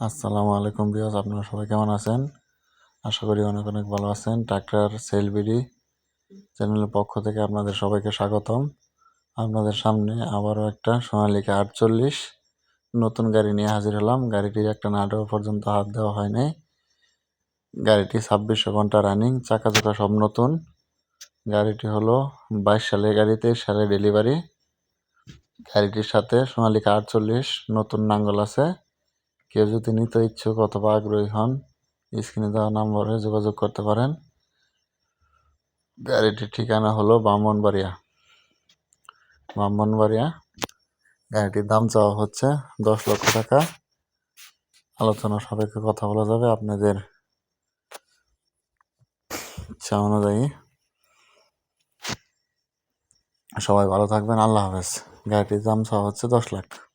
আসসালামু আলাইকুম বিয়াস আপনারা সবাই কেমন আছেন? আশা করি অনেক অনেক ভালো আছেন। ট্রাক্টর সেল বিডি চ্যানেলের পক্ষ থেকে আপনাদের সবাইকে স্বাগতম। আপনাদের সামনে আবারও একটা সোনালিকা আটচল্লিশ নতুন গাড়ি নিয়ে হাজির হলাম। গাড়িটির একটা নাটক পর্যন্ত হাত দেওয়া হয় নাই। গাড়িটি ছাব্বিশশো ঘণ্টা রানিং চাকা চাকা সব নতুন। গাড়িটি হলো বাইশ সালের গাড়ি তেইশ সালে ডেলিভারি। গাড়িটির সাথে সোনালিকা আটচল্লিশ নতুন নাঙ্গল আছে। কেউ যদি নিতে ইচ্ছুক অথবা আগ্রহী হন, স্ক্রিনে দেওয়া নম্বরে যোগাযোগ করতে পারেন। গাড়িটির ঠিকানা হলো ব্রাহ্মণবাড়িয়া। ব্রাহ্মণবাড়িয়া, গাড়িটির দাম চাওয়া হচ্ছে দশ লক্ষ টাকা। আলোচনা সাপেক্ষে কথা বলা যাবে আপনাদের ইচ্ছা অনুযায়ী। সবাই ভালো থাকবেন, আল্লাহ হাফেজ। গাড়িটির দাম চাওয়া হচ্ছে দশ লাখ।